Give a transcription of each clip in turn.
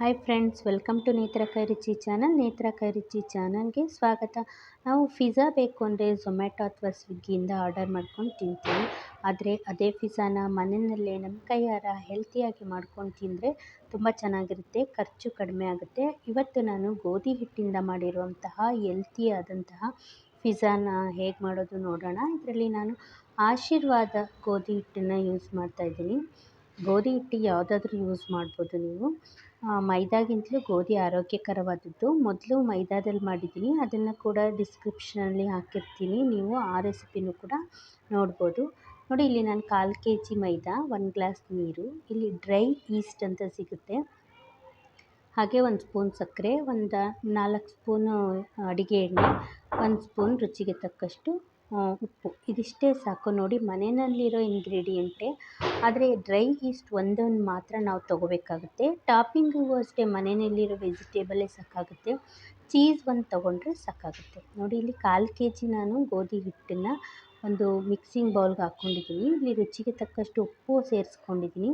Hi friends welcome to ನೇತ್ರ ಕೈ ರುಚಿ ಚಾನಲ್ ನೇತ್ರ ಕೈ ರುಚಿ ಚಾನಲ್ಗೆ ಸ್ವಾಗತ. ನಾವು ಫಿಝಾ ಬೇಕು ಅಂದರೆ ಝೊಮ್ಯಾಟೊ ಅಥವಾ ಸ್ವಿಗ್ಗಿಯಿಂದ ಆರ್ಡರ್ ಮಾಡ್ಕೊಂಡು ತಿಂತೀವಿ. ಆದರೆ ಅದೇ ಫಿಝಾನ ಮನೆಯಲ್ಲೇ ನಮ್ಮ ಕೈಯಾರ ಹೆಲ್ತಿಯಾಗಿ ಮಾಡ್ಕೊಂಡು ತಿಂದರೆ ತುಂಬ ಚೆನ್ನಾಗಿರುತ್ತೆ, ಖರ್ಚು ಕಡಿಮೆ ಆಗುತ್ತೆ. ಇವತ್ತು ನಾನು ಗೋಧಿ ಹಿಟ್ಟಿಂದ ಮಾಡಿರುವಂತಹ ಹೆಲ್ತಿಯಾದಂತಹ ಫಿಝಾನ ಹೇಗೆ ಮಾಡೋದು ನೋಡೋಣ. ಇದರಲ್ಲಿ ನಾನು ಆಶೀರ್ವಾದ ಗೋಧಿ ಹಿಟ್ಟನ್ನು ಯೂಸ್ ಮಾಡ್ತಾಯಿದ್ದೀನಿ ಗೋಧಿ ಹಿಟ್ಟು ಯಾವುದಾದ್ರೂ ಯೂಸ್ ಮಾಡ್ಬೋದು ನೀವು. ಮೈದಾಗಿಂತಲೂ ಗೋಧಿ ಆರೋಗ್ಯಕರವಾದದ್ದು. ಮೊದಲು ಮೈದಾದಲ್ಲಿ ಮಾಡಿದ್ದೀನಿ. ಅದನ್ನು ಕೂಡ ಡಿಸ್ಕ್ರಿಪ್ಷನಲ್ಲಿ ಹಾಕಿರ್ತೀನಿ. ನೀವು ಆ ರೆಸಿಪಿನೂ ಕೂಡ ನೋಡ್ಬೋದು. ನೋಡಿ, ಇಲ್ಲಿ ನಾನು ಕಾಲು K G maida one glass ನೀರು. ಇಲ್ಲಿ ಡ್ರೈ ಈಸ್ಟ್ ಅಂತ ಸಿಗುತ್ತೆ. ಹಾಗೆ ಒಂದು ಸ್ಪೂನ್ ಸಕ್ಕರೆ, ಒಂದು ನಾಲ್ಕು ಸ್ಪೂನು ಅಡುಗೆ ಎಣ್ಣೆ, ಒಂದು ಸ್ಪೂನ್ ರುಚಿಗೆ ತಕ್ಕಷ್ಟು ಉಪ್ಪು. ಇದಿಷ್ಟೇ ಸಾಕು. ನೋಡಿ, ಮನೆಯಲ್ಲಿರೋ ಇಂಗ್ರೀಡಿಯೆಂಟೇ ಆದರೆ ಡ್ರೈ ಈಸ್ಟ್ ಒಂದನ್ನು ಮಾತ್ರ ನಾವು ತೊಗೋಬೇಕಾಗುತ್ತೆ. ಟಾಪಿಂಗಿಗೂ ಅಷ್ಟೇ, ಮನೆಯಲ್ಲಿರೋ ವೆಜಿಟೇಬಲೇ ಸಾಕಾಗುತ್ತೆ. ಚೀಸ್ ಒಂದು ತೊಗೊಂಡ್ರೆ ಸಾಕಾಗುತ್ತೆ. ನೋಡಿ, ಇಲ್ಲಿ ಕಾಲು ಕೆ ಜಿ ನಾನು ಗೋಧಿ ಹಿಟ್ಟನ್ನು ಒಂದು ಮಿಕ್ಸಿಂಗ್ ಬೌಲ್ಗೆ ಹಾಕ್ಕೊಂಡಿದ್ದೀನಿ. ಇಲ್ಲಿ ರುಚಿಗೆ ತಕ್ಕಷ್ಟು ಉಪ್ಪು ಸೇರಿಸ್ಕೊಂಡಿದ್ದೀನಿ.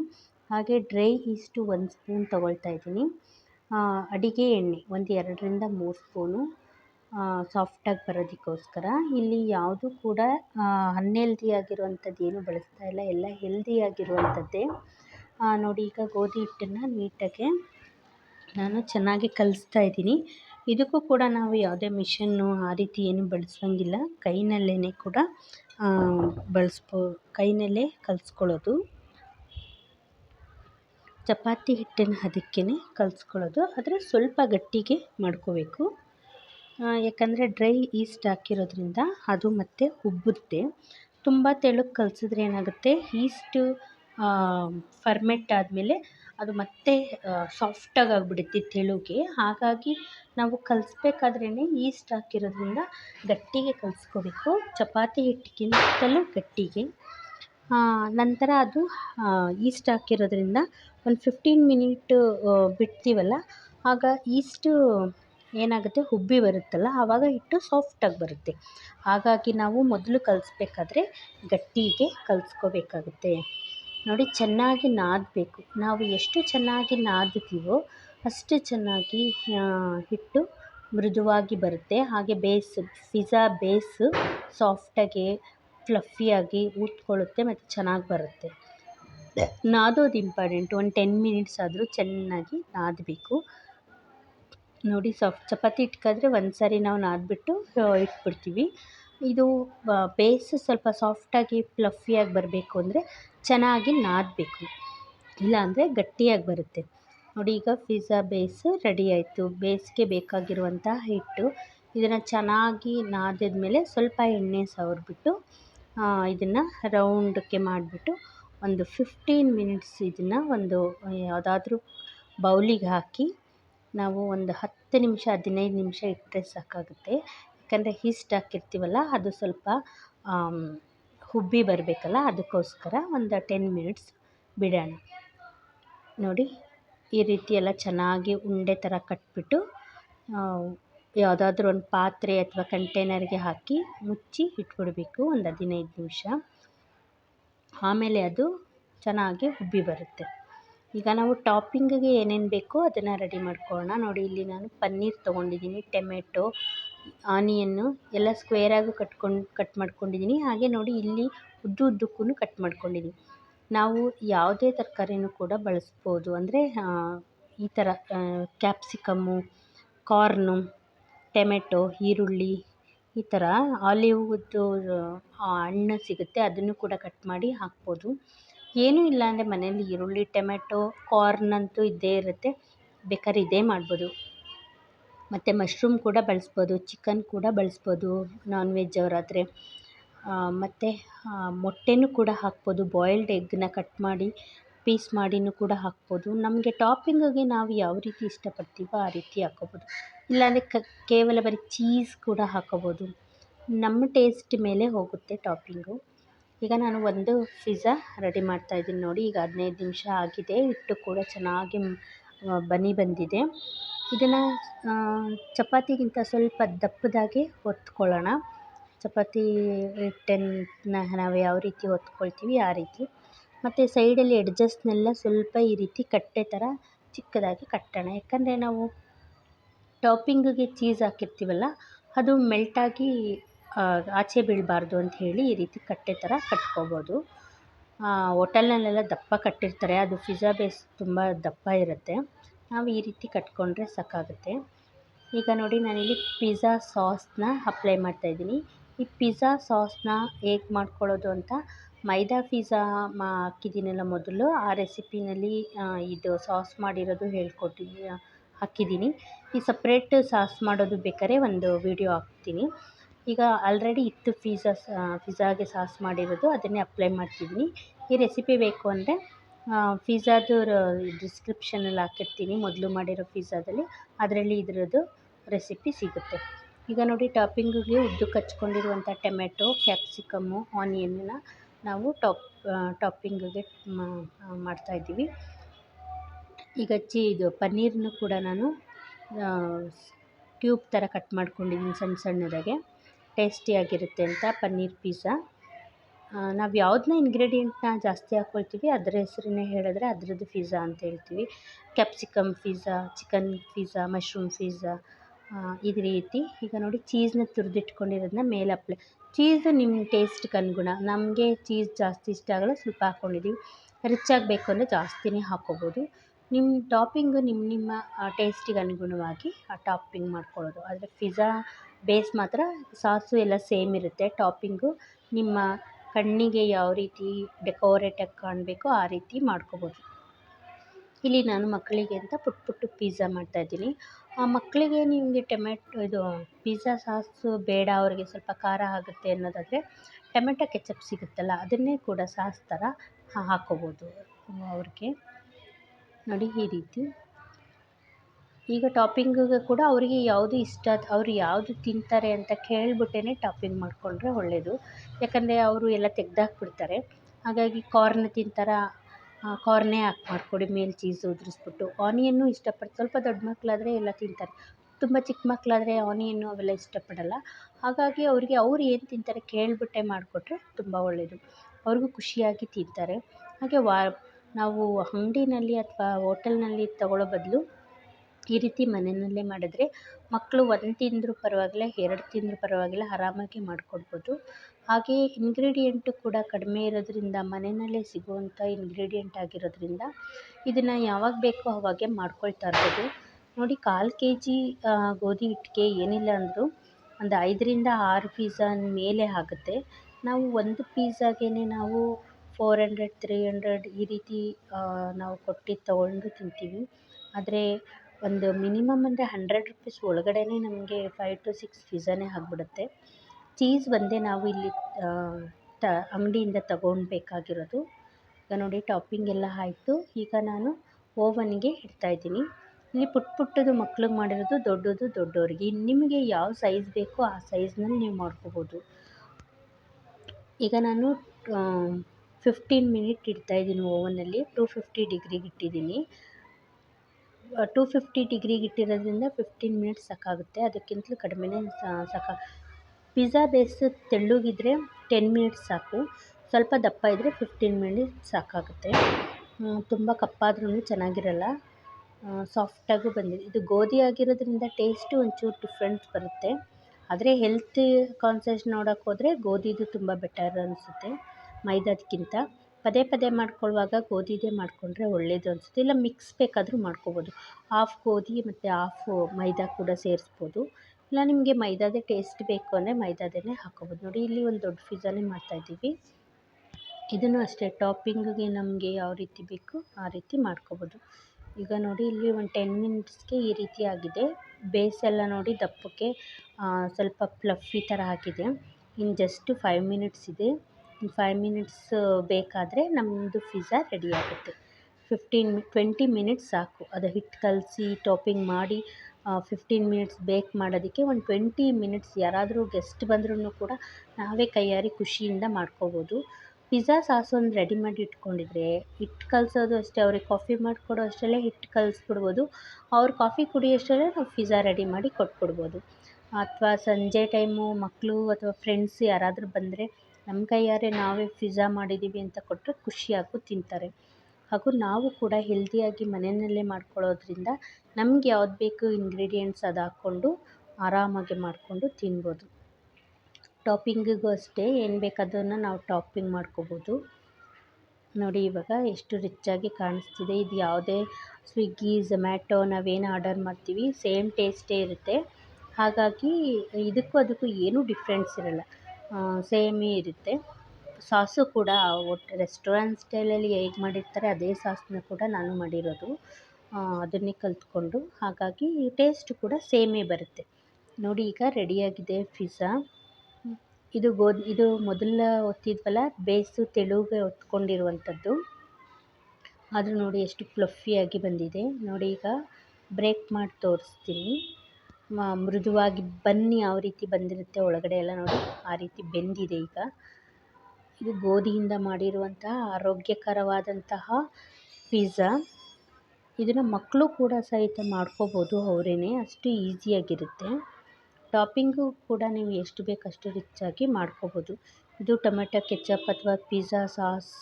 ಹಾಗೆ ಡ್ರೈ ಈಸ್ಟು ಒಂದು ಸ್ಪೂನ್ ತೊಗೊಳ್ತಾ ಇದ್ದೀನಿ. ಅಡಿಗೆ ಎಣ್ಣೆ, ಒಂದು ಎರಡರಿಂದ ಮೂರು ಸ್ಪೂನು. ಸಾಫ್ಟಾಗಿ ಬರೋದಕ್ಕೋಸ್ಕರ ಇಲ್ಲಿ ಯಾವುದು ಕೂಡ ಅನ್ಹೆಲ್ದಿ ಆಗಿರುವಂಥದ್ದು ಏನು ಬಳಸ್ತಾ ಇಲ್ಲ. ಎಲ್ಲ ಹೆಲ್ದಿ ಹೆಲ್ದಿಯಾಗಿರುವಂಥದ್ದೇ ನೋಡಿ, ಈಗ ಗೋಧಿ ಹಿಟ್ಟನ್ನು ನೀಟಾಗೆ ನಾನು ಚೆನ್ನಾಗಿ ಕಲಿಸ್ತಾ ಇದ್ದೀನಿ. ಇದಕ್ಕೂ ಕೂಡ ನಾವು ಯಾವುದೇ ಮಿಷನ್ನು ಆ ರೀತಿ ಏನು ಬಳಸೋಂಗಿಲ್ಲ ಕೈನಲ್ಲೇ ಕೂಡ ಬಳಸ್ಬೋ, ಕೈನಲ್ಲೇ ಕಲಿಸ್ಕೊಳ್ಳೋದು. ಚಪಾತಿ ಹಿಟ್ಟನ್ನು ಅದಕ್ಕೇ ಕಲಿಸ್ಕೊಳ್ಳೋದು. ಆದರೆ ಸ್ವಲ್ಪ ಗಟ್ಟಿಗೆ ಮಾಡ್ಕೋಬೇಕು. ಯಾಕಂದರೆ ಡ್ರೈ ಈಸ್ಟ್ ಹಾಕಿರೋದ್ರಿಂದ ಅದು ಮತ್ತೆ ಉಬ್ಬುತ್ತೆ. ತುಂಬ ತೆಳುಗೆ ಕಲಸಿದ್ರೆ ಏನಾಗುತ್ತೆ? ಈಸ್ಟು ಫರ್ಮೆಟ್ ಆದಮೇಲೆ ಅದು ಮತ್ತೆ ಸಾಫ್ಟಾಗಿ ಆಗಿಬಿಡುತ್ತೆ ತೆಳುಗೆ. ಹಾಗಾಗಿ ನಾವು ಕಲಿಸ್ಬೇಕಾದ್ರೇ ಈಸ್ಟ್ ಹಾಕಿರೋದ್ರಿಂದ ಗಟ್ಟಿಗೆ ಕಲಿಸ್ಕೋಬೇಕು. ಚಪಾತಿ ಹಿಟ್ಟಿಗಿಂತಲೂ ಗಟ್ಟಿಗೆ. ನಂತರ ಅದು ಈಸ್ಟ್ ಹಾಕಿರೋದ್ರಿಂದ ಒಂದು ಫಿಫ್ಟೀನ್ ಮಿನಿಟ್ ಬಿಡ್ತೀವಲ್ಲ? ಆಗ ಈಸ್ಟು ಏನಾಗುತ್ತೆ? ಉಬ್ಬಿ ಬರುತ್ತಲ್ಲ, ಆವಾಗ ಹಿಟ್ಟು ಸಾಫ್ಟಾಗಿ ಬರುತ್ತೆ. ಹಾಗಾಗಿ ನಾವು ಮೊದಲು ಕಲಿಸ್ಬೇಕಾದ್ರೆ ಗಟ್ಟಿಗೆ ಕಲಿಸ್ಕೋಬೇಕಾಗುತ್ತೆ. ನೋಡಿ, ಚೆನ್ನಾಗಿ ನಾದಬೇಕು. ನಾವು ಎಷ್ಟು ಚೆನ್ನಾಗಿ ನಾದ್ತೀವೋ ಅಷ್ಟು ಚೆನ್ನಾಗಿ ಹಿಟ್ಟು ಮೃದುವಾಗಿ ಬರುತ್ತೆ. ಹಾಗೆ ಬೇಸ್ ಪಿಝಾ ಬೇಸು ಸಾಫ್ಟಾಗಿ ಫ್ಲಫಿಯಾಗಿ ಊದ್ಕೊಳ್ಳುತ್ತೆ ಮತ್ತು ಚೆನ್ನಾಗಿ ಬರುತ್ತೆ. ನಾದೋದು ಇಂಪಾರ್ಟೆಂಟ್ ಒಂದು ಟೆನ್ ಮಿನಿಟ್ಸ್ ಆದರೂ ಚೆನ್ನಾಗಿ ನಾದಬೇಕು. ನೋಡಿ ಸಾಫ್ಟ್ ಚಪಾತಿ ಹಿಟ್ಗಾದ್ರೆ ಒಂದು ಸಾರಿ ನಾವು ನಾದ್ಬಿಟ್ಟು ಇಟ್ಬಿಡ್ತೀವಿ. ಇದು ಬೇಸ್ ಸ್ವಲ್ಪ ಸಾಫ್ಟಾಗಿ ಪ್ಲಫಿಯಾಗಿ ಬರಬೇಕು ಅಂದರೆ ಚೆನ್ನಾಗಿ ನಾದಬೇಕು. ಇಲ್ಲಾಂದರೆ ಗಟ್ಟಿಯಾಗಿ ಬರುತ್ತೆ. ನೋಡಿ ಈಗ ಪಿಜ್ಜಾ ಬೇಸ್ ರೆಡಿ ಆಯಿತು. ಬೇಸ್ಗೆ ಬೇಕಾಗಿರುವಂಥ ಹಿಟ್ಟು, ಇದನ್ನು ಚೆನ್ನಾಗಿ ನಾದಿದ ಮೇಲೆ ಸ್ವಲ್ಪ ಎಣ್ಣೆ ಸವರ್ಬಿಟ್ಟು ಇದನ್ನು ರೌಂಡಕ್ಕೆ ಮಾಡಿಬಿಟ್ಟು ಒಂದು ಫಿಫ್ಟೀನ್ ಮಿನಿಟ್ಸ್ ಇದನ್ನು ಒಂದು, ಯಾವುದಾದ್ರೂ ಬೌಲಿಗೆ ಹಾಕಿ ನಾವು ಒಂದು ಹತ್ತು ನಿಮಿಷ, ಹದಿನೈದು ನಿಮಿಷ ಇಟ್ಟರೆ ಸಾಕಾಗುತ್ತೆ. ಯಾಕಂದರೆ ಈಸ್ಟ್ ಹಾಕಿರ್ತೀವಲ್ಲ, ಅದು ಸ್ವಲ್ಪ ಉಬ್ಬಿ ಬರಬೇಕಲ್ಲ, ಅದಕ್ಕೋಸ್ಕರ ಒಂದು ಟೆನ್ ಮಿನಿಟ್ಸ್ ಬಿಡೋಣ. ನೋಡಿ, ಈ ರೀತಿ ಎಲ್ಲ ಚೆನ್ನಾಗಿ ಉಂಡೆ ಥರ ಕಟ್ಬಿಟ್ಟು ಯಾವುದಾದ್ರೂ ಒಂದು ಪಾತ್ರೆ ಅಥವಾ ಕಂಟೈನರ್ಗೆ ಹಾಕಿ ಮುಚ್ಚಿ ಇಟ್ಬಿಡಬೇಕು ಒಂದು ಹದಿನೈದು ನಿಮಿಷ. ಆಮೇಲೆ ಅದು ಚೆನ್ನಾಗಿ ಉಬ್ಬಿ ಬರುತ್ತೆ. ಈಗ ನಾವು ಟಾಪಿಂಗಿಗೆ ಏನೇನು ಬೇಕೋ ಅದನ್ನು ರೆಡಿ ಮಾಡ್ಕೊಳ್ಳೋಣ. ನೋಡಿ, ಇಲ್ಲಿ ನಾನು ಪನ್ನೀರ್ ತೊಗೊಂಡಿದ್ದೀನಿ, ಟೆಮೆಟೊ, ಆನಿಯನ್ನು ಎಲ್ಲ ಸ್ಕ್ವೇರಾಗಿ ಕಟ್ಕೊಂಡು ಕಟ್ ಮಾಡ್ಕೊಂಡಿದ್ದೀನಿ. ಹಾಗೆ ನೋಡಿ, ಇಲ್ಲಿ ಉದ್ದ ಉದ್ದಕ್ಕೂ ಕಟ್ ಮಾಡ್ಕೊಂಡಿದ್ದೀನಿ. ನಾವು ಯಾವುದೇ ತರಕಾರಿನೂ ಕೂಡ ಬಳಸ್ಬೋದು. ಅಂದರೆ ಈ ಥರ ಕ್ಯಾಪ್ಸಿಕಮ್ಮು ಕಾರ್ನು ಟೆಮೆಟೊ, ಈರುಳ್ಳಿ, ಈ ಥರ ಆಲಿವ್ದು ಹಣ್ಣು ಸಿಗುತ್ತೆ, ಅದನ್ನು ಕೂಡ ಕಟ್ ಮಾಡಿ ಹಾಕ್ಬೋದು. ಏನೂ ಇಲ್ಲ ಅಂದರೆ ಮನೇಲಿ ಈರುಳ್ಳಿ ಟೊಮೆಟೊ ಕಾರ್ನ್ ಅಂತೂ ಇದ್ದೇ ಇರುತ್ತೆ. ಬೇಕಾದ್ರೆ ಇದೇ ಮಾಡ್ಬೋದು. ಮತ್ತು ಮಶ್ರೂಮ್ ಕೂಡ ಬಳಸ್ಬೋದು ಚಿಕನ್ ಕೂಡ ಬಳಸ್ಬೋದು ನಾನ್ ವೆಜ್ ಅವರಾದರೆ ಮತ್ತು ಮೊಟ್ಟೆನೂ ಕೂಡ ಹಾಕ್ಬೋದು ಬಾಯ್ಲ್ಡ್ ಎಗ್ನ ಕಟ್ ಮಾಡಿ ಪೀಸ್ ಮಾಡಿನೂ ಕೂಡ ಹಾಕ್ಬೋದು. ನಮಗೆ ಟಾಪಿಂಗಿಗೆ ನಾವು ಯಾವ ರೀತಿ ಇಷ್ಟಪಡ್ತೀವೋ ಆ ರೀತಿ ಹಾಕ್ಕೋಬೋದು. ಇಲ್ಲಾಂದರೆ ಕ, ಕೇವಲ ಬರೀ ಚೀಸ್ ಕೂಡ ಹಾಕ್ಕೋಬೋದು. ನಮ್ಮ ಟೇಸ್ಟ್ ಮೇಲೆ ಹೋಗುತ್ತೆ ಟಾಪಿಂಗು ಈಗ ನಾನು ಒಂದು ಪಿಜ್ಜಾ ರೆಡಿ ಮಾಡ್ತಾ ಇದ್ದೀನಿ ನೋಡಿ. ಈಗ ಹದಿನೈದು ನಿಮಿಷ ಆಗಿದೆ. ಹಿಟ್ಟು ಕೂಡ ಚೆನ್ನಾಗಿ ಬನಿ ಬಂದಿದೆ. ಇದನ್ನು ಚಪಾತಿಗಿಂತ ಸ್ವಲ್ಪ ದಪ್ಪದಾಗಿ ಒತ್ಕೊಳ್ಳೋಣ ಚಪಾತಿ ಹಿಟ್ಟನ್ನು ನಾವು ಯಾವ ರೀತಿ ಒತ್ಕೊಳ್ತೀವಿ ಆ ರೀತಿ. ಮತ್ತು ಸೈಡಲ್ಲಿ ಎಡ್ಜಸ್ಟ್ನೆಲ್ಲ ಸ್ವಲ್ಪ ಈ ರೀತಿ ಕಟ್ಟೆ ಥರ ಚಿಕ್ಕದಾಗಿ ಕಟ್ಟೋಣ. ಯಾಕಂದರೆ ನಾವು ಟಾಪಿಂಗಿಗೆ ಚೀಸ್ ಹಾಕಿರ್ತೀವಲ್ಲ, ಅದು ಮೆಲ್ಟಾಗಿ ಆಚೆ ಬೀಳಬಾರ್ದು ಅಂತ ಹೇಳಿ ಈ ರೀತಿ ಕಟ್ಟೆ ಥರ ಕಟ್ಕೋಬೋದು. ಹೋಟೆಲ್ನಲ್ಲೆಲ್ಲ ದಪ್ಪ ಕಟ್ಟಿರ್ತಾರೆ. ಅದು ಪಿಜ್ಜಾ ಬೇಸ್ ತುಂಬ ದಪ್ಪ ಇರುತ್ತೆ. ನಾವು ಈ ರೀತಿ ಕಟ್ಕೊಂಡ್ರೆ ಸಾಕಾಗುತ್ತೆ. ಈಗ ನೋಡಿ ನಾನಿಲ್ಲಿ ಪಿಜ್ಜಾ ಸಾಸ್ನ ಅಪ್ಲೈ ಮಾಡ್ತಾಯಿದ್ದೀನಿ ಈ ಪಿಜ್ಜಾ ಸಾಸ್ನ ಹೇಗೆ ಮಾಡ್ಕೊಳ್ಳೋದು ಅಂತ ಮೈದಾ ಪಿಜ್ಜಾ ಮಾ ಹಾಕಿದ್ದೀನಲ್ಲ ಮೊದಲು, ಆ ರೆಸಿಪಿನಲ್ಲಿ ಇದು ಸಾಸ್ ಮಾಡಿರೋದು ಹೇಳ್ಕೊಟ್ಟಿದ್ದೀನಿ ಹಾಕಿದ್ದೀನಿ. ಈ ಸಪ್ರೇಟ್ ಸಾಸ್ ಮಾಡೋದು ಬೇಕಾದ್ರೆ ಒಂದು ವಿಡಿಯೋ ಹಾಕ್ತೀನಿ. ಈಗ ಆಲ್ರೆಡಿ ಇತ್ತು ಫಿಝಾ ಫಿಝಾಗೆ ಸಾಸ್ ಮಾಡಿರೋದು, ಅದನ್ನೇ ಅಪ್ಲೈ ಮಾಡ್ತಿದ್ದೀನಿ. ಈ ರೆಸಿಪಿ ಬೇಕು ಅಂದರೆ ಫಿಝಾದು ಡಿಸ್ಕ್ರಿಪ್ಷನಲ್ಲಿ ಹಾಕಿರ್ತೀನಿ, ಮೊದಲು ಮಾಡಿರೋ ಫಿಝಾದಲ್ಲಿ ಅದರಲ್ಲಿ ಇದರದ್ದು ರೆಸಿಪಿ ಸಿಗುತ್ತೆ. ಈಗ ನೋಡಿ ಟಾಪಿಂಗಿಗೆ ಉದ್ದಕ್ಕೆ ಹಚ್ಕೊಂಡಿರುವಂಥ ಟೊಮೆಟೊ ಕ್ಯಾಪ್ಸಿಕಮ್ಮು ಆನಿಯನ್ನ ನಾವು ಟಾಪ್ ಟಾಪಿಂಗಿಗೆ ಮಾಡ್ತಾಯಿದ್ದೀವಿ ಈಗ ಚಿ, ಇದು ಪನ್ನೀರನ್ನು ಕೂಡ ನಾನು ಕ್ಯೂಬ್ ಥರ ಕಟ್ ಮಾಡ್ಕೊಂಡಿದ್ದೀನಿ ಸಣ್ಣ ಸಣ್ಣದಾಗೆ. ಟೇಸ್ಟಿಯಾಗಿರುತ್ತೆ ಅಂತ ಪನ್ನೀರ್ ಪಿಜ್ಜಾ. ನಾವು ಯಾವುದನ್ನ ಇಂಗ್ರೀಡಿಯೆಂಟ್ನ ಜಾಸ್ತಿ ಹಾಕ್ಕೊಳ್ತೀವಿ ಅದರ ಹೆಸ್ರನ್ನೇ ಹೇಳಿದ್ರೆ ಅದರದ್ದು ಪಿಜ್ಜಾ ಅಂತ ಹೇಳ್ತೀವಿ. Capsicum pizza, chicken pizza, mushroom pizza ಇದು ರೀತಿ. ಈಗ ನೋಡಿ ಚೀಸ್ನ ತುರಿದಿಟ್ಕೊಂಡಿರೋದನ್ನ ಮೇಲೆ ಅಪ್ಲೈ ಚೀಸ್ ನಿಮ್ಮ ಟೇಸ್ಟ್ಗೆ ಅನುಗುಣ. ನಮಗೆ ಚೀಸ್ ಜಾಸ್ತಿ ಇಷ್ಟ ಆಗಲ್ಲ, ಸ್ವಲ್ಪ ಹಾಕ್ಕೊಂಡಿದ್ದೀವಿ ರಿಚ್ ಆಗಬೇಕು ಅಂದರೆ ಜಾಸ್ತಿನೇ ಹಾಕ್ಕೋಬೋದು ನಿಮ್ಮ ಟಾಪಿಂಗು ನಿಮ್ಮ ನಿಮ್ಮ ಟೇಸ್ಟಿಗೆ ಅನುಗುಣವಾಗಿ ಆ ಟಾಪಿಂಗ್ ಮಾಡ್ಕೊಳ್ಳೋದು. ಆದರೆ ಪಿಜ್ಜಾ ಬೇಸ್ ಮಾತ್ರ, ಸಾಸು ಎಲ್ಲ ಸೇಮ್ ಇರುತ್ತೆ. ಟಾಪಿಂಗು ನಿಮ್ಮ ಕಣ್ಣಿಗೆ ಯಾವ ರೀತಿ ಡೆಕೋರೇಟಾಗಿ ಕಾಣಬೇಕೋ ಆ ರೀತಿ ಮಾಡ್ಕೋಬೋದು. ಇಲ್ಲಿ ನಾನು ಮಕ್ಕಳಿಗೆ ಅಂತ ಪುಟ್ಟ ಪುಟ್ಟ ಪಿಜ್ಜಾ ಮಾಡ್ತಾಯಿದ್ದೀನಿ ಆ ಮಕ್ಕಳಿಗೆ ನಿಮಗೆ ಟೊಮೆಟೊ ಇದು ಪಿಜ್ಜಾ ಸಾಸು ಬೇಡ, ಅವರಿಗೆ ಸ್ವಲ್ಪ ಖಾರ ಆಗುತ್ತೆ ಅನ್ನೋದಾದರೆ ಟೊಮೆಟೊ ಕೆಚಪ್ ಸಿಗುತ್ತಲ್ಲ, ಅದನ್ನೇ ಕೂಡ ಸಾಸ್ ಥರ ಹಾಕ್ಕೋಬೋದು ಅವ್ರಿಗೆ. ನೋಡಿ ಈ ರೀತಿ. ಈಗ ಟಾಪಿಂಗಿಗೆ ಕೂಡ ಅವರಿಗೆ ಯಾವುದು ಇಷ್ಟ, ಅವ್ರು ಯಾವುದು ತಿಂತಾರೆ ಅಂತ ಕೇಳಿಬಿಟ್ಟೇ ಟಾಪಿಂಗ್ ಮಾಡಿಕೊಂಡ್ರೆ ಒಳ್ಳೆಯದು ಯಾಕಂದರೆ ಅವರು ಎಲ್ಲ ತೆಗ್ದಾಕ್ಬಿಡ್ತಾರೆ. ಹಾಗಾಗಿ ಕಾರ್ನ್ ತಿಂತಾರಾ ಕಾರ್ನೇ ಹಾಕಿ ಮಾಡಿಕೊಡಿ, ಮೇಲೆ ಚೀಸ್ ಉದುರಿಸ್ಬಿಟ್ಟು. ಆನಿಯನ್ನು ಇಷ್ಟಪಟ್ಟು ಸ್ವಲ್ಪ ದೊಡ್ಡ ಮಕ್ಕಳಾದ್ರೆ ಎಲ್ಲ ತಿಂತಾರೆ. ತುಂಬ ಚಿಕ್ಕ ಮಕ್ಕಳಾದ್ರೆ ಆನಿಯನ್ನು ಅವೆಲ್ಲ ಇಷ್ಟಪಡಲ್ಲ. ಹಾಗಾಗಿ ಅವರಿಗೆ ಅವ್ರು ಏನು ತಿಂತಾರೆ ಕೇಳಿಬಿಟ್ಟೆ ಮಾಡಿಕೊಟ್ರೆ ತುಂಬ ಒಳ್ಳೆಯದು ಅವ್ರಿಗೂ ಖುಷಿಯಾಗಿ ತಿಂತಾರೆ. ಹಾಗೆ ವಾ, ನಾವು ಅಂಗಡಿನಲ್ಲಿ ಅಥವಾ ಹೋಟೆಲ್ನಲ್ಲಿ ತಗೊಳ್ಳೋ ಬದಲು ಈ ರೀತಿ ಮನೆಯಲ್ಲೇ ಮಾಡಿದ್ರೆ ಮಕ್ಕಳು ಒಂದು ತಿಂದರೂ ಪರವಾಗಿಲ್ಲ, ಎರಡು ತಿಂದರೂ ಪರವಾಗಿಲ್ಲ, ಆರಾಮಾಗಿ ಮಾಡಿಕೊಡ್ಬೋದು. ಹಾಗೆಯೇ ಇಂಗ್ರೀಡಿಯೆಂಟು ಕೂಡ ಕಡಿಮೆ ಇರೋದ್ರಿಂದ, ಮನೆಯಲ್ಲೇ ಸಿಗುವಂಥ ಇಂಗ್ರೀಡಿಯೆಂಟ್ ಆಗಿರೋದ್ರಿಂದ ಇದನ್ನು ಯಾವಾಗ ಬೇಕೋ ಆವಾಗೇ ಮಾಡ್ಕೊಳ್ತಾ ಇರ್ಬೋದು. ನೋಡಿ, ಕಾಲು ಕೆ ಜಿ ಗೋಧಿ ಹಿಟ್ಟಿಗೆ ಏನಿಲ್ಲ ಅಂದರೂ ಒಂದು ಐದರಿಂದ ಆರು ಪೀಸನ್ ಮೇಲೆ ಆಗುತ್ತೆ. ನಾವು ಒಂದು ಪೀಸಾಗೇ ನಾವು ಫೋರ್ ಹಂಡ್ರೆಡ್ ತ್ರೀ ಹಂಡ್ರೆಡ್ ಈ ರೀತಿ ನಾವು ಕೊಟ್ಟು ತೊಗೊಂಡು ತಿಂತೀವಿ. ಆದರೆ ಒಂದು ಮಿನಿಮಮ್ ಅಂದರೆ ಹಂಡ್ರೆಡ್ ರುಪೀಸ್ ಒಳಗಡೆನೇ ನಮಗೆ ಫೈವ್ ಟು ಸಿಕ್ಸ್ ಪಿಜ್ಜಾನೇ ಆಗಿಬಿಡುತ್ತೆ. ಚೀಸ್ ಒಂದೇ ನಾವು ಇಲ್ಲಿ ತ, ಅಂಗಡಿಯಿಂದ ತಗೊಳ್ಬೇಕಾಗಿರೋದು ಈಗ ನೋಡಿ ಟಾಪಿಂಗ್ ಎಲ್ಲ ಆಯಿತು. ಈಗ ನಾನು ಓವನ್ಗೆ ಇಡ್ತಾಯಿದ್ದೀನಿ ಇಲ್ಲಿ ಪುಟ್ಟ ಪುಟ್ಟದು ಮಕ್ಳಿಗೆ ಮಾಡಿರೋದು, ದೊಡ್ಡದು ದೊಡ್ಡವ್ರಿಗೆ ನಿಮಗೆ ಯಾವ ಸೈಜ್ ಬೇಕೋ ಆ ಸೈಜ್ನಲ್ಲಿ ನೀವು ಮಾಡ್ಕೋಬೋದು. ಈಗ ನಾನು ಫಿಫ್ಟೀನ್ ಮಿನಿಟ್ ಇಡ್ತಾಯಿದ್ದೀನಿ ಓವನಲ್ಲಿ ಟು ಫಿಫ್ಟಿ ಡಿಗ್ರಿಗೆ ಇಟ್ಟಿದ್ದೀನಿ. ಟು ಫಿಫ್ಟಿ ಡಿಗ್ರಿಗೆ ಇಟ್ಟಿರೋದ್ರಿಂದ ಫಿಫ್ಟೀನ್ ಮಿನಿಟ್ಸ್ ಸಾಕಾಗುತ್ತೆ. ಅದಕ್ಕಿಂತಲೂ ಕಡಿಮೆನೇ ಸಾಕಾ, ಪಿಜ್ಜಾ ಬೇಸ್ ತೆಳ್ಳಗಿದ್ರೆ ಟೆನ್ ಮಿನಿಟ್ಸ್ ಸಾಕು. ಸ್ವಲ್ಪ ದಪ್ಪ ಇದ್ದರೆ ಫಿಫ್ಟೀನ್ ಮಿನಿಟ್ಸ್ ಸಾಕಾಗುತ್ತೆ. ತುಂಬ ಕಪ್ಪಾದ್ರೂ ಚೆನ್ನಾಗಿರಲ್ಲ. ಸಾಫ್ಟಾಗೂ ಬಂದಿದೆ. ಇದು ಗೋಧಿ ಆಗಿರೋದ್ರಿಂದ ಟೇಸ್ಟು ಒಂಚೂರು ಡಿಫ್ರೆಂಟ್ ಬರುತ್ತೆ. ಆದರೆ ಹೆಲ್ತ್ ಕಾನ್ಸಿಯಸ್ ನೋಡೋಕ್ಕೋದ್ರೆ ಗೋಧಿದು ತುಂಬ ಬೆಟರ್ ಅನಿಸುತ್ತೆ ಮೈದಾದಕ್ಕಿಂತ. ಪದೇ ಪದೇ ಮಾಡ್ಕೊಳ್ಳುವಾಗ ಗೋಧಿದೇ ಮಾಡಿಕೊಂಡ್ರೆ ಒಳ್ಳೆಯದು ಅನಿಸುತ್ತೆ. ಇಲ್ಲ ಮಿಕ್ಸ್ ಬೇಕಾದರೂ ಮಾಡ್ಕೊಬೋದು. ಹಾಫ್ ಗೋಧಿ ಮತ್ತು ಹಾಫ್ ಮೈದಾ ಕೂಡ ಸೇರಿಸ್ಬೋದು. ಇಲ್ಲ ನಿಮಗೆ ಮೈದಾದೇ ಟೇಸ್ಟ್ ಬೇಕು ಅಂದರೆ ಮೈದಾದೇ ಹಾಕ್ಕೊಬೋದು ನೋಡಿ, ಇಲ್ಲಿ ಒಂದು ದೊಡ್ಡ ಪಿಜ್ಜಾನೇ ಮಾಡ್ತಾಯಿದ್ದೀವಿ ಇದನ್ನು ಅಷ್ಟೇ ಟಾಪಿಂಗಿಗೆ ನಮಗೆ ಯಾವ ರೀತಿ ಬೇಕು ಆ ರೀತಿ ಮಾಡ್ಕೊಬೋದು. ಈಗ ನೋಡಿ, ಇಲ್ಲಿ ಒಂದು ಟೆನ್ ಮಿನಿಟ್ಸ್ಗೆ ಈ ರೀತಿ ಆಗಿದೆ. ಬೇಸ್ ಎಲ್ಲ ನೋಡಿ ದಪ್ಪಕ್ಕೆ ಸ್ವಲ್ಪ ಫ್ಲಫಿ ಥರ ಆಗಿದೆ ಇನ್ನು ಜಸ್ಟ್ ಫೈವ್ ಮಿನಿಟ್ಸ್ ಇದೆ. ಫೈವ್ ಮಿನಿಟ್ಸ್ ಬೇಕಾದರೆ ನಮ್ಮದು ಫಿಝಾ ರೆಡಿ ಆಗುತ್ತೆ. ಫಿಫ್ಟೀನ್ ಟ್ವೆಂಟಿ ಮಿನಿಟ್ಸ್ ಸಾಕು. ಅದು ಹಿಟ್ಟು ಕಲಸಿ ಟಾಪಿಂಗ್ ಮಾಡಿ ಫಿಫ್ಟೀನ್ ಮಿನಿಟ್ಸ್ ಬೇಕ್ ಮಾಡೋದಕ್ಕೆ ಒಂದು ಟ್ವೆಂಟಿ ಮಿನಿಟ್ಸ್ ಯಾರಾದರೂ ಗೆಸ್ಟ್ ಬಂದ್ರೂ ಕೂಡ ನಾವೇ ಕೈಯಾರೆ ಖುಷಿಯಿಂದ ಮಾಡ್ಕೋಬೋದು. ಪಿಝಾ ಸಾಸ್ ಒಂದು ರೆಡಿ ಮಾಡಿ ಇಟ್ಕೊಂಡಿದ್ರೆ ಹಿಟ್ಟು ಕಲಸೋದು ಅಷ್ಟೇ, ಅವ್ರಿಗೆ ಕಾಫಿ ಮಾಡಿಕೊಡೋ ಅಷ್ಟರಲ್ಲೇ ಹಿಟ್ಟು ಕಲಿಸ್ಬಿಡ್ಬೋದು. ಅವ್ರು ಕಾಫಿ ಕುಡಿಯೋಷ್ಟರಲ್ಲೇ ನಾವು ಪಿಜ್ಜಾ ರೆಡಿ ಮಾಡಿ ಕೊಟ್ಬಿಡ್ಬೋದು. ಅಥವಾ ಸಂಜೆ ಟೈಮು ಮಕ್ಕಳು ಅಥವಾ ಫ್ರೆಂಡ್ಸ್ ಯಾರಾದರೂ ಬಂದರೆ ನಮ್ಮ ಕೈಯಾರೆ ನಾವೇ ಪಿಜ್ಜಾ ಮಾಡಿದ್ದೀವಿ ಅಂತ ಕೊಟ್ಟರೆ ಖುಷಿಯಾಗೂ ತಿಂತಾರೆ. ಹಾಗೂ ನಾವು ಕೂಡ ಹೆಲ್ದಿಯಾಗಿ ಮನೆಯಲ್ಲೇ ಮಾಡ್ಕೊಳ್ಳೋದ್ರಿಂದ ನಮ್ಗೆ ಯಾವ್ದು ಬೇಕು ಇಂಗ್ರೀಡಿಯೆಂಟ್ಸ್ ಅದು ಹಾಕ್ಕೊಂಡು ಆರಾಮಾಗಿ ಮಾಡಿಕೊಂಡು ತಿನ್ಬೋದು. ಟಾಪಿಂಗಿಗೂ ಅಷ್ಟೇ, ಏನು ಬೇಕು ಅದನ್ನು ನಾವು ಟಾಪಿಂಗ್ ಮಾಡ್ಕೋಬೋದು. ನೋಡಿ, ಇವಾಗ ಎಷ್ಟು ರಿಚ್ಚಾಗಿ ಕಾಣಿಸ್ತಿದೆ. ಇದು ಯಾವುದೇ ಸ್ವಿಗ್ಗಿ, ಝೊಮ್ಯಾಟೊ ನಾವೇನು ಆರ್ಡರ್ ಮಾಡ್ತೀವಿ, ಸೇಮ್ ಟೇಸ್ಟೇ ಇರುತ್ತೆ. ಹಾಗಾಗಿ ಇದಕ್ಕೂ ಅದಕ್ಕೂ ಏನೂ ಡಿಫ್ರೆನ್ಸ್ ಇರಲ್ಲ. ಸೇಮೇ ಇರುತ್ತೆ. ಸಾಸು ಕೂಡ ಒಟ್ಟು ರೆಸ್ಟೋರೆಂಟ್ ಸ್ಟೈಲಲ್ಲಿ ಹೇಗೆ ಮಾಡಿರ್ತಾರೆ ಅದೇ ಸಾಸನ್ನ ಕೂಡ ನಾನು ಮಾಡಿರೋದು. ಅದನ್ನೇ ಕಲಿತ್ಕೊಂಡು. ಹಾಗಾಗಿ ಟೇಸ್ಟ್ ಕೂಡ ಸೇಮೇ ಬರುತ್ತೆ. ನೋಡಿ ಈಗ ರೆಡಿಯಾಗಿದೆ ಪಿಜ್ಜಾ ಇದು ಗೋಧಿ ಇದು ಮೊದಲ ಒತ್ತಿದ್ವಲ್ಲ ಬೇಯಿಸು ತೆಳುಗೆ ಒತ್ಕೊಂಡಿರುವಂಥದ್ದು. ಆದರೂ ನೋಡಿ ಎಷ್ಟು ಫ್ಲಫಿಯಾಗಿ ಬಂದಿದೆ. ನೋಡಿ ಈಗ ಬ್ರೇಕ್ ಮಾಡಿ ತೋರಿಸ್ತೀನಿ. ಮೃದುವಾಗಿ ಬನ್ನಿ ಯಾವ ರೀತಿ ಬಂದಿರುತ್ತೆ ಒಳಗಡೆ ಎಲ್ಲ ನೋಡಿ. ಆ ರೀತಿ ಬೆಂದಿದೆ ಈಗ. ಇದು ಗೋಧಿಯಿಂದ ಮಾಡಿರುವಂತಹ ಆರೋಗ್ಯಕರವಾದಂತಹ ಪಿಜ್ಜಾ. ಇದನ್ನು ಮಕ್ಕಳು ಕೂಡ ಸಹಿತ ಮಾಡ್ಕೋಬೋದು ಅವರೇನೆ. ಅಷ್ಟು ಈಸಿಯಾಗಿರುತ್ತೆ ಟಾಪಿಂಗು ಕೂಡ ನೀವು ಎಷ್ಟು ಬೇಕು ಅಷ್ಟು ರಿಚ್ಚಾಗಿ ಮಾಡ್ಕೋಬೋದು. ಇದು ಟೊಮೆಟೊ, ಕೆಚಪ್ ಅಥವಾ ಪಿಜ್ಜಾ ಸಾಸ್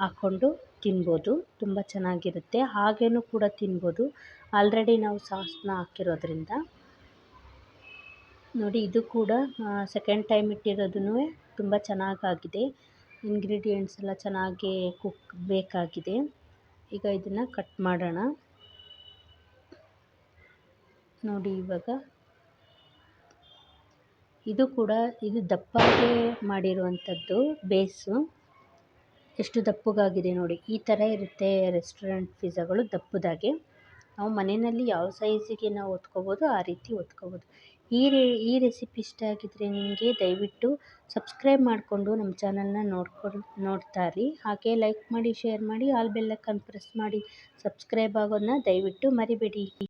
ಹಾಕ್ಕೊಂಡು ತಿನ್ಬೋದು, ತುಂಬ ಚೆನ್ನಾಗಿರುತ್ತೆ. ಹಾಗೇನೂ ಕೂಡ ತಿನ್ಬೋದು. ಆಲ್ರೆಡಿ ನಾವು ಸಾಸನ್ನ ಹಾಕಿರೋದ್ರಿಂದ. ನೋಡಿ, ಇದು ಕೂಡ ಸೆಕೆಂಡ್ ಟೈಮ್ ಇಟ್ಟಿರೋದೂ ತುಂಬ ಚೆನ್ನಾಗಾಗಿದೆ. ಇಂಗ್ರೀಡಿಯೆಂಟ್ಸ್ ಎಲ್ಲ ಚೆನ್ನಾಗಿ ಕುಕ್ ಬೇಕಾಗಿದೆ. ಈಗ ಇದನ್ನು ಕಟ್ ಮಾಡೋಣ. ನೋಡಿ, ಇವಾಗ. ಇದು ಕೂಡ, ಇದು ದಪ್ಪಗೆ ಮಾಡಿರುವಂಥದ್ದು, ಬೇಸು. ಎಷ್ಟು ದಪ್ಪಗಾಗಿದೆ ನೋಡಿ. ಈ ಥರ ಇರುತ್ತೆ ರೆಸ್ಟೋರೆಂಟ್ ಪಿಜ್ಜಾಗಳು ದಪ್ಪದಾಗೆ. ನಾವು ಮನೆಯಲ್ಲಿ ಯಾವ ಸೈಜಿಗೆ ನಾವು ಒತ್ಕೋಬೋದು, ಆ ರೀತಿ ಒತ್ಕೋಬೋದು. ಈ ರೇ ಈ ರೆಸಿಪಿ ಇಷ್ಟ ಆಗಿದ್ದರೆ ನಿಮಗೆ ದಯವಿಟ್ಟು ಸಬ್ಸ್ಕ್ರೈಬ್ ಮಾಡಿಕೊಂಡು ನಮ್ಮ ಚಾನಲ್ನ ನೋಡ್ಕೊಂಡು ನೋಡ್ತಾ ಇರಿ. ಹಾಗೆ ಲೈಕ್ ಮಾಡಿ ಶೇರ್ ಮಾಡಿ ಆಲ್ ಬೆಲ್ಲೈಕನ್ ಪ್ರೆಸ್ ಮಾಡಿ ಸಬ್ಸ್ಕ್ರೈಬ್ ಆಗೋದನ್ನ ದಯವಿಟ್ಟು ಮರಿಬೇಡಿ.